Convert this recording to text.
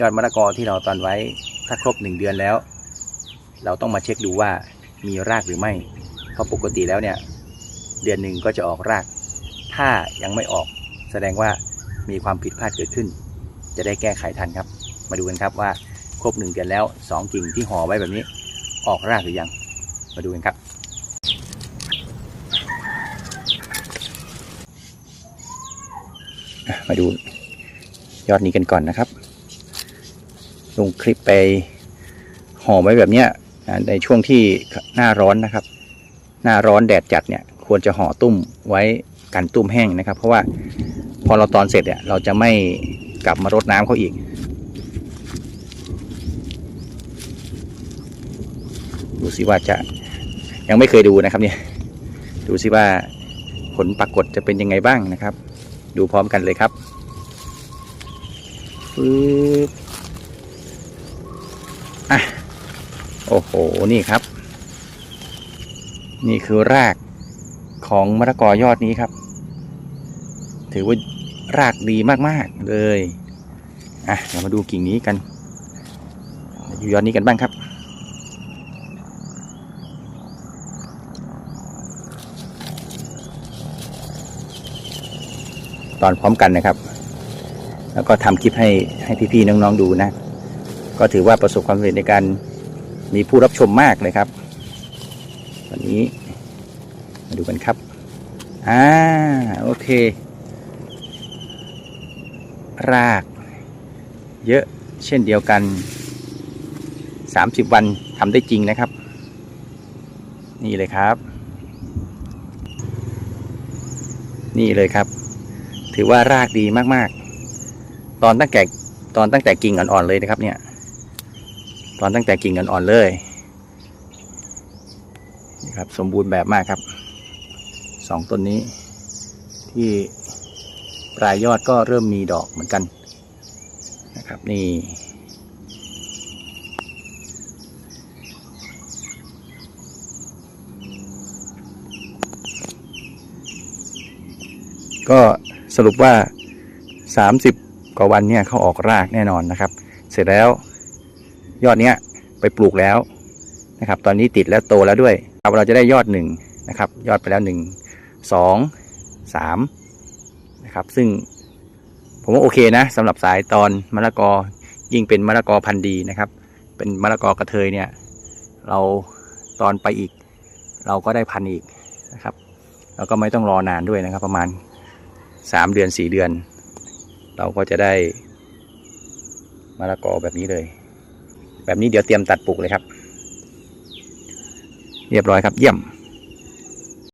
ยอดมะละกอที่เราตอนไว้ถ้าครบหนึ่งเดือนแล้ว เราต้องมาเช็คดูว่ามีรากหรือไม่ เพราะปกติแล้วเนี่ย เดือนหนึ่งก็จะออกราก ถ้ายังไม่ออก แสดงว่ามีความผิดพลาดเกิดขึ้น จะได้แก้ไขทันครับ มาดูกันครับว่าครบหนึ่งเดือนแล้วสองกิ่งที่ห่อไว้แบบนี้ออกรากหรือยัง มาดูกันครับ มาดูยอดนี้กันก่อนนะครับ ลงคลิปไปห่อไว้แบบเนี้ยในช่วงที่หน้าร้อนนะครับ หน้าร้อนแดดจัดเนี่ยควรจะห่อตุ้มไว้กันตุ้มแห้งนะครับ เพราะว่าพอเราตอนเสร็จเนี่ยเราจะไม่กลับมารดน้ำเขาอีกดูสิว่าจะยังไม่เคยดูนะครับเนี่ยดูสิว่าผลปรากฏจะเป็นยังไงบ้างนะครับ ดูพร้อมกันเลยครับปึ๊บ อ้โห นี่ครับ นี่คือรากของมะละกอยอดนี้ครับ ถือว่ารากดีมากๆเลย อะเรามาดูกิ่งนี้กัน อยู่ยอดนี้กันบ้างครับ ตอนพร้อมกันนะครับ แล้วก็ทำคลิปให้ให้พี่ๆน้องๆดูนะ ก็ถือว่าประสบความสำเร็จในการ มีผู้รับชมมากเลยครับ วันนี้ มาดูกันครับ อ่า โอเค ราก เยอะเช่นเดียวกัน 30 วันทำได้จริงนะครับ นี่เลยครับ นี่เลยครับ ถือว่ารากดีมากๆ ตอนตั้งแต่ตอนตั้งแต่กิ่งอ่อนๆเลยนะครับเนี่ย ตอนตั้งแต่กิ่งอ่อนๆเลยนี่ครับสมบูรณ์แบบมากครับสองต้นนี้ ที่ปลายยอดก็เริ่มมีดอกเหมือนกันนะครับนี่ก็สรุปว่า 30 กว่าวันเนี่ยเขาออกรากแน่นอนนะครับ เสร็จแล้ว ยอดเนี้ยไปปลูกแล้วนะครับ ตอนนี้ติดแล้วโตแล้วด้วยครับเราจะได้ยอดหนึ่งนะครับ ยอดไปแล้วหนึ่งสองสามนะครับ ซึ่งผมว่าโอเคนะสำหรับสายตอนมะละกอยิ่งเป็นมะละกอพันธุ์ดีนะครับ เป็นมะละกอกระเทยเนี่ย เราตอนไปอีก เราก็ได้พันธุ์อีกนะครับแล้วก็ไม่ต้องรอนานด้วยนะครับ ประมาณสามเดือนสี่เดือน เราก็จะได้มะละกอแบบนี้เลย แบบนี้เดี๋ยวเตรียมตัดปลูกเลยครับ เรียบร้อยครับเยี่ยม